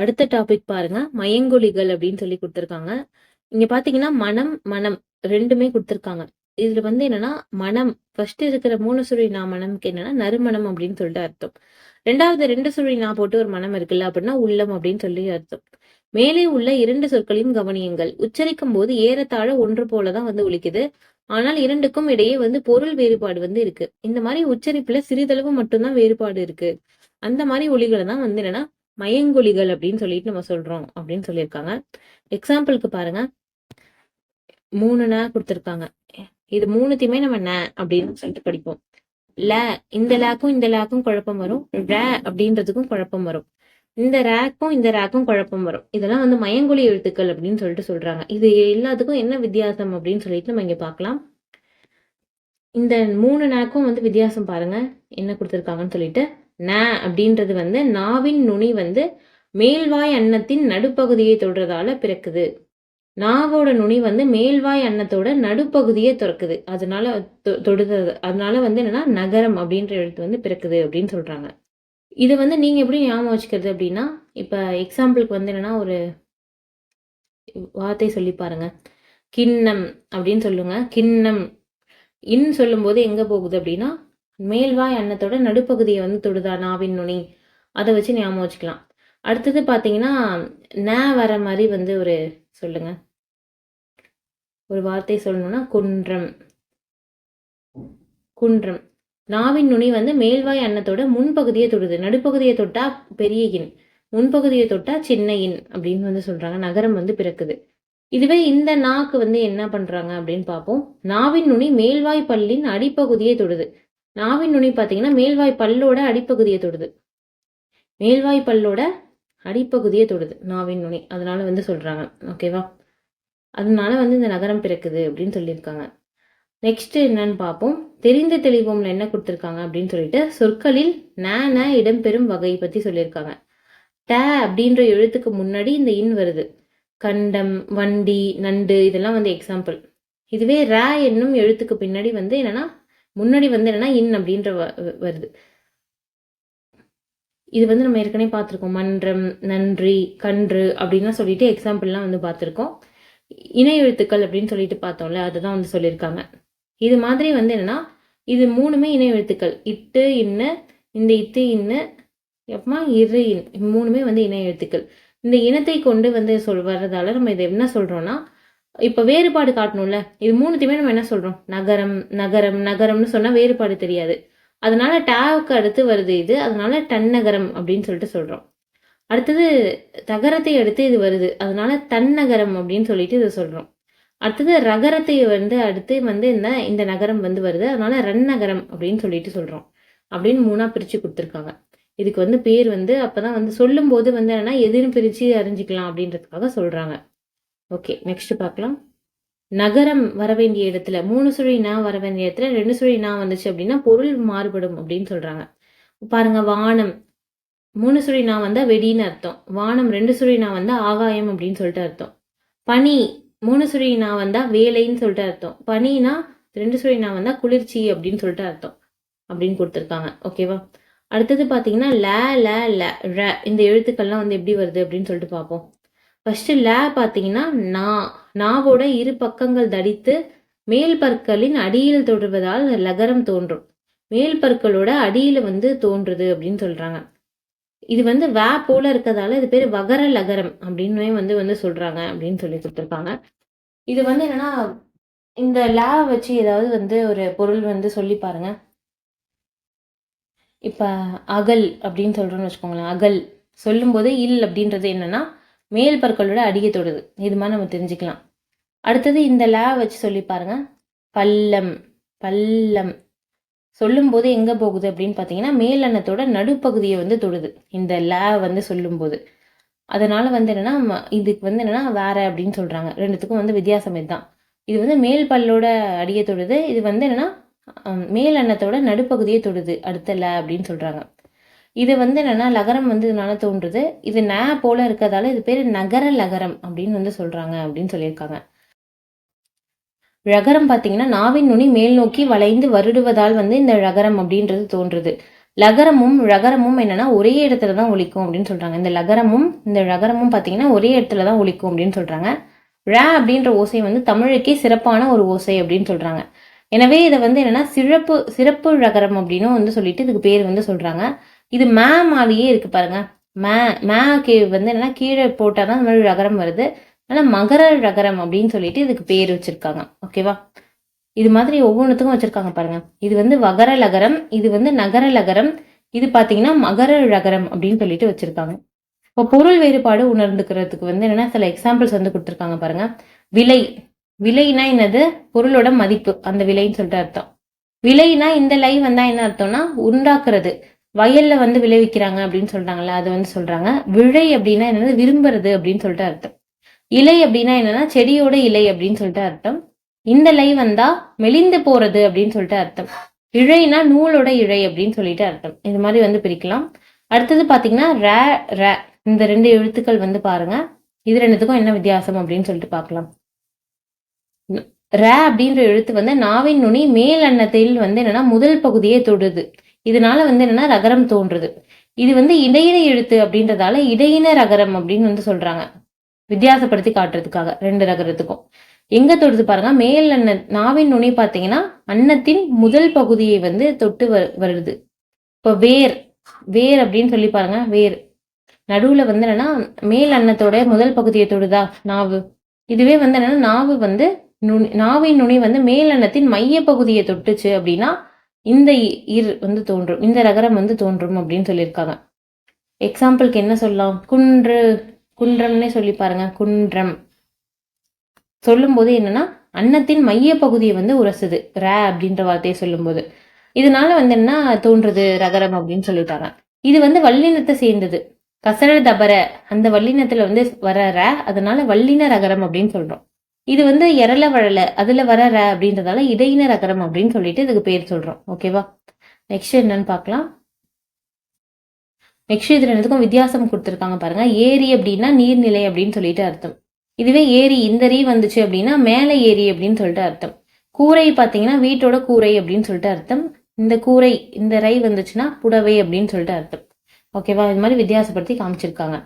அடுத்த டாபிக் பாருங்க. மயங்கொலிகள் அப்படின்னு சொல்லி கொடுத்துருக்காங்க. இங்க பாத்தீங்கன்னா மனம் மனம் ரெண்டுமே கொடுத்துருக்காங்க. இதுல வந்து என்னன்னா மனம் ஃபர்ஸ்ட் இருக்கிற மூணு சுழி நா மனம்க்கு என்னன்னா நறுமணம் அப்படின்னு சொல்லிட்டு அர்த்தம். ரெண்டாவது ரெண்டு சுழி நான் போட்டு ஒரு மனம் இருக்குல்ல அப்படின்னா உள்ளம் அப்படின்னு சொல்லி அர்த்தம். மேலே உள்ள இரண்டு சொற்களையும் கவனியுங்கள். உச்சரிக்கும் போது ஏறத்தாழ ஒன்று போலதான் வந்து ஒழிக்குது ஆனால் இரண்டுக்கும் இடையே வந்து பொருள் வேறுபாடு வந்து இருக்கு. இந்த மாதிரி உச்சரிப்புல சிறிதளவு மட்டும்தான் வேறுபாடு இருக்கு. அந்த மாதிரி ஒளிகளை தான் வந்து என்னன்னா மயங்கொலிகள் அப்படின்னு சொல்லிட்டு நம்ம சொல்றோம் அப்படின்னு சொல்லியிருக்காங்க. எக்ஸாம்பிளுக்கு பாருங்க. மூணு ந கொடுத்துருக்காங்க. இது மூணுத்தையுமே நம்ம ந அப்படின்னு சொல்லிட்டு படிப்போம். ல இந்த லேக்கும் இந்த லேக்கும் குழப்பம் வரும். ர அப்படின்றதுக்கும் குழப்பம் வரும். இந்த ரேக்கும் இந்த ரேக்கும் குழப்பம் வரும். இதெல்லாம் வந்து மயங்கொலி எழுத்துக்கள் அப்படின்னு சொல்லிட்டு சொல்றாங்க. இது எல்லாத்துக்கும் என்ன வித்தியாசம் அப்படின்னு சொல்லிட்டு நம்ம இங்க பார்க்கலாம். இந்த மூணு நேக்கும் வந்து வித்தியாசம் பாருங்க. என்ன கொடுத்துருக்காங்கன்னு சொல்லிட்டு. ந அப்படின்றது வந்து நாவின் நுனி வந்து மேல்வாய் அன்னத்தின் நடுப்பகுதியை தொடுறதால பிறக்குது. நாவோட நுனி வந்து மேல்வாய் அன்னத்தோட நடுப்பகுதியை திறக்குது. அதனால தொ- தொடுறது அதனால வந்து என்னன்னா நகரம் அப்படின்ற எழுத்து வந்து பிறக்குது அப்படின்னு சொல்றாங்க. இதை வந்து நீங்க எப்படி ஞாபகம் வச்சுக்கிறது அப்படின்னா இப்ப எக்ஸாம்பிளுக்கு வந்து என்னன்னா ஒரு வார்த்தை சொல்லி பாருங்க. கிண்ணம் அப்படின்னு சொல்லுங்க. கிண்ணம் இன் சொல்லும்போது எங்க போகுது அப்படின்னா மேல்வாய் அன்னத்தோட நடுப்பகுதியை வந்து தொடுதா நாவின் நுனி? அதை வச்சு ஞாபகம் வச்சுக்கலாம். அடுத்தது பார்த்தீங்கன்னா ந வர மாதிரி வந்து ஒரு சொல்லுங்க. ஒரு வார்த்தை சொல்லணும்னா குன்றம். குன்றம். நாவின் நுனி வந்து மேல்வாய் அன்னத்தோட முன்பகுதியை தொடுது. நடுப்பகுதியை தொட்டா பெரிய இன் முன்பகுதியை தொட்டா சின்ன இன் அப்படின்னு வந்து சொல்றாங்க. நகரம் வந்து பிறக்குது. இதுவே இந்த நாக்கு வந்து என்ன பண்றாங்க அப்படின்னு பார்ப்போம் நாவின் நுனி மேல்வாய் பல்லின் அடிப்பகுதியை தொடுது. நாவின் நுனி பார்த்தீங்கன்னா மேல்வாய் பல்லோட அடிப்பகுதியை தொடுது. மேல்வாய் பல்லோட அடிப்பகுதியை தொடுது நாவின் நுனி. அதனால வந்து சொல்றாங்க. ஓகேவா அதனால வந்து இந்த நகரம் பிறக்குது அப்படின்னு சொல்லியிருக்காங்க. நெக்ஸ்ட் என்னன்னு பார்ப்போம் தெரிந்த தெளிவோம்ல என்ன கொடுத்துருக்காங்க அப்படின்னு சொல்லிட்டு சொற்களில் ந இடம்பெறும் வகை பத்தி சொல்லியிருக்காங்க. ட அப்படின்ற எழுத்துக்கு முன்னாடி இந்த இன் வருது. கண்டம் வண்டி நண்டு இதெல்லாம் வந்து எக்ஸாம்பிள் இதுவே ர என்னும் எழுத்துக்கு பின்னாடி வந்து என்னன்னா முன்னாடி வந்து என்னன்னா இன் அப்படின்ற வ- வருது. இது வந்து நம்ம ஏற்கனவே பார்த்துருக்கோம். மன்றம் நன்றி கன்று அப்படின்லாம் சொல்லிட்டு எக்ஸாம்பிள்லாம் வந்து பார்த்துருக்கோம். இணை எழுத்துக்கள் அப்படின்னு சொல்லிட்டு பார்த்தோம்ல அதுதான் வந்து சொல்லியிருக்காங்க. இது மாதிரி வந்து என்னன்னா இது மூணுமே இணை எழுத்துக்கள். இட்டு இன்னு இந்த இத்து இன்ன அப்புறமா இரு இன். மூணுமே வந்து இணை எழுத்துக்கள். இந்த இனத்தை கொண்டு வந்து சொல் வர்றதால நம்ம இதை என்ன சொல்றோம்னா இப்போ வேறுபாடு காட்டணும்ல. இது மூணுத்தையுமே நம்ம என்ன சொல்கிறோம் நகரம் நகரம் நகரம்னு சொன்னால் வேறுபாடு தெரியாது. அதனால டேவுக்கு அடுத்து வருது இது. அதனால டன்னகரம் அப்படின்னு சொல்லிட்டு சொல்கிறோம் அடுத்தது தகரத்தை அடுத்து இது வருது. அதனால தன்னகரம் அப்படின்னு சொல்லிட்டு இதை சொல்கிறோம் அடுத்தது ரகரத்தை வந்து அடுத்து வந்து இந்த இந்த நகரம் வந்து வருது. அதனால ரன்னகரம் அப்படின்னு சொல்லிட்டு சொல்கிறோம் அப்படின்னு மூணாக பிரித்து கொடுத்துருக்காங்க. இதுக்கு வந்து பேர் வந்து அப்போ தான் வந்து சொல்லும்போது வந்து என்னன்னா எதுன்னு பிரித்து அறிஞ்சிக்கலாம் அப்படின்றதுக்காக சொல்கிறாங்க ஓகே நெக்ஸ்ட் பார்க்கலாம். நகரம் வர வேண்டிய இடத்துல மூணு சுழி நான் வர வேண்டிய இடத்துல ரெண்டு சுழி நான் வந்துச்சு அப்படின்னா பொருள் மாறுபடும் அப்படின்னு சொல்றாங்க. பாருங்க வானம். மூணு சுழி நான் வந்தா வெடின்னு அர்த்தம். வானம் ரெண்டு சுழி நான் வந்தா ஆகாயம் அப்படின்னு சொல்லிட்டு அர்த்தம். பனி மூணு சுழி நான் வந்தா வேலைன்னு சொல்லிட்டு அர்த்தம். பனினா ரெண்டு சுழி நான் வந்தா குளிர்ச்சி அப்படின்னு சொல்லிட்டு அர்த்தம் அப்படின்னு கொடுத்துருக்காங்க. ஓகேவா அடுத்தது பார்த்தீங்கன்னா ல ல ல ர இந்த எழுத்துக்கள்லாம் வந்து எப்படி வருது அப்படின்னு சொல்லிட்டு பார்ப்போம். ஃபர்ஸ்ட் ல பார்த்தீங்கன்னா நா நாவோட இரு பக்கங்கள் தடித்து மேல் பற்களின் அடியில் தொடர்வதால் லகரம் தோன்றும். மேல் பற்களோட அடியில் வந்து தோன்றுது அப்படின்னு சொல்கிறாங்க இது வந்து வே போல இருக்கிறதால இது பேர் வகர லகரம் அப்படின்னு வந்து வந்து சொல்கிறாங்க அப்படின்னு சொல்லி கொடுத்துருக்காங்க. இது வந்து என்னன்னா இந்த லா வச்சு ஏதாவது வந்து ஒரு பொருள் வந்து சொல்லி பாருங்க. இப்போ அகல் அப்படின்னு சொல்கிறோன்னு வச்சுக்கோங்களேன் அகல். சொல்லும்போது இல் அப்படின்றது என்னன்னா மேல் பற்களோட அடியை தொடுது. இது மாதிரி நம்ம தெரிஞ்சுக்கலாம். அடுத்தது இந்த லா வச்சு சொல்லி பாருங்க. பல்லம் பல்லம் சொல்லும்போது எங்கே போகுது அப்படின்னு பார்த்தீங்கன்னா மேலெண்ணத்தோட நடுப்பகுதியை வந்து தொடுது. இந்த லே வந்து சொல்லும்போது. அதனால வந்து என்னன்னா ம- இதுக்கு வந்து என்னென்னா வேற அப்படின்னு சொல்கிறாங்க ரெண்டுத்துக்கும் வந்து வித்தியாசம் இதுதான். இது வந்து மேல் பல்லோட அடியை தொடுது. இது வந்து என்னன்னா மேல் அன்னத்தோட நடுப்பகுதியை தொடுது. அடுத்த லே அப்படின்னு சொல்கிறாங்க இது வந்து என்னன்னா லகரம் வந்து இதனால தோன்றுது. இது ந போல இருக்கிறதால இது பேர் நகர லகரம் அப்படின்னு வந்து சொல்கிறாங்க அப்படின்னு சொல்லியிருக்காங்க. ழகரம் பார்த்தீங்கன்னா நாவின் நுனி மேல் நோக்கி வளைந்து வருடுவதால் வந்து இந்த ழகரம் அப்படின்றது தோன்றுது. லகரமும் ரகரமும் என்னன்னா ஒரே இடத்துல தான் ஒழிக்கும் அப்படின்னு சொல்றாங்க. இந்த லகரமும் இந்த ரகரமும் பார்த்தீங்கன்னா ஒரே இடத்துல தான் ஒழிக்கும் அப்படின்னு சொல்றாங்க. ர அப்படின்ற ஓசை வந்து தமிழுக்கே சிறப்பான ஒரு ஓசை அப்படின்னு சொல்றாங்க. எனவே இதை வந்து என்னன்னா சிறப்பு சிறப்பு ரகரம் அப்படின்னும் வந்து சொல்லிட்டு இதுக்கு பேர் வந்து சொல்றாங்க. இது மே மாலியே இருக்கு பாருங்க. மே மேக்கு வந்து என்னன்னா கீழே போட்டால் தான் இந்த மாதிரி ரகரம் வருது. ஆனால் மகர ரகரம் அப்படின்னு சொல்லிட்டு இதுக்கு பேர் வச்சிருக்காங்க. ஓகேவா இது மாதிரி ஒவ்வொன்றுத்துக்கும் வச்சிருக்காங்க பாருங்க. இது வந்து வகர லகரம் இது வந்து நகர லகரம் இது பார்த்தீங்கன்னா மகர ரகரம் அப்படின்னு சொல்லிட்டு வச்சிருக்காங்க. இப்போ பொருள் வேறுபாடு உணர்ந்துக்கிறதுக்கு வந்து என்னென்னா சில எக்ஸாம்பிள்ஸ் வந்து கொடுத்துருக்காங்க பாருங்க. விலை விலைனா என்னது? பொருளோட மதிப்பு அந்த விலைன்னு சொல்லிட்டு அர்த்தம். விலைனா இந்த லை வந்தா என்ன அர்த்தம்னா உண்டாக்குறது. வயல்ல வந்து விளைவிக்கிறாங்க அப்படின்னு சொல்றாங்கல்ல அது வந்து சொல்றாங்க. விழை அப்படின்னா என்னது? விரும்புறது அப்படின்னு சொல்லிட்டு அர்த்தம். இலை அப்படின்னா என்னன்னா செடியோட இலை அப்படின்னு சொல்லிட்டு அர்த்தம். இந்த லை வந்தா மெலிந்து போறது அப்படின்னு சொல்லிட்டு அர்த்தம். இழைனா நூலோட இழை அப்படின்னு சொல்லிட்டு அர்த்தம். இது மாதிரி வந்து பிரிக்கலாம். அடுத்தது பாத்தீங்கன்னா ர ரே. இந்த ரெண்டு எழுத்துக்கள் வந்து பாருங்க. இது ரெண்டுத்துக்கும் என்ன வித்தியாசம் அப்படின்னு சொல்லிட்டு பார்க்கலாம் ர அப்படின்ற எழுத்து வந்து நாவின் நுனி மேல் அன்னத்தில் வந்து என்னன்னா முதல் பகுதியே தொடுது. இதனால வந்து என்னன்னா ரகரம் தோன்றுது. இது வந்து இடையின எழுத்து அப்படின்றதால இடையின ரகரம் அப்படின்னு வந்து சொல்றாங்க. வித்தியாசப்படுத்தி காட்டுறதுக்காக ரெண்டு ரகரத்துக்கும். எங்க தொடுது பாருங்க மேல் அன்ன நாவின் நுனி பார்த்தீங்கன்னா அன்னத்தின் முதல் பகுதியை வந்து தொட்டு வ- வருது. இப்போ வேர் வேர் அப்படின்னு சொல்லி பாருங்க வேர். நடுவுல வந்து என்னன்னா மேல் அன்னத்தோட முதல் பகுதியை தொடுதா நாவு. இதுவே வந்து என்னன்னா நாவு வந்து நுனி நாவின் நுனி வந்து மேல் அன்னத்தின் மைய பகுதியை தொட்டுச்சு அப்படின்னா இந்த இ- இர் வந்து தோன்றும் இந்த ரகரம் வந்து தோன்றும் அப்படின்னு சொல்லியிருக்காங்க. எக்ஸாம்பிளுக்கு என்ன சொல்லலாம்? குன்று குன்றம்னே சொல்லி பாருங்க குன்றம். சொல்லும்போது என்னன்னா அன்னத்தின் மைய பகுதியை வந்து உரசுது ரே அப்படின்ற வார்த்தையை சொல்லும்போது. இதனால வந்து என்ன தோன்றுது ரகரம் அப்படின்னு சொல்லிட்டாங்க. இது வந்து வல்லினத்தை சேர்ந்தது. கசர தபர அந்த வல்லினத்துல வந்து வர ர அதனால வல்லின ரகரம் அப்படின்னு சொல்றோம். இது வந்து இரல வழல அதில் வர ர அப்படின்றதால இடையின ரகரம் அப்படின்னு சொல்லிட்டு இதுக்கு பேர் சொல்கிறோம் ஓகேவா நெக்ஸ்ட் என்னன்னு பார்க்கலாம். நெக்ஸ்ட் இது ரெண்டுத்துக்கும் வித்தியாசம் கொடுத்துருக்காங்க பாருங்க. ஏரி அப்படின்னா நீர்நிலை அப்படின்னு சொல்லிட்டு அர்த்தம். இதுவே ஏரி இந்த ரீ வந்துச்சு அப்படின்னா மேலே ஏரி அப்படின்னு சொல்லிட்டு அர்த்தம். கூரை பார்த்தீங்கன்னா வீட்டோட கூரை அப்படின்னு சொல்லிட்டு அர்த்தம். இந்த கூரை இந்த ரை வந்துச்சுன்னா புடவை அப்படின்னு சொல்லிட்டு அர்த்தம். ஓகேவா இது மாதிரி வித்தியாசப்படுத்தி காமிச்சிருக்காங்க.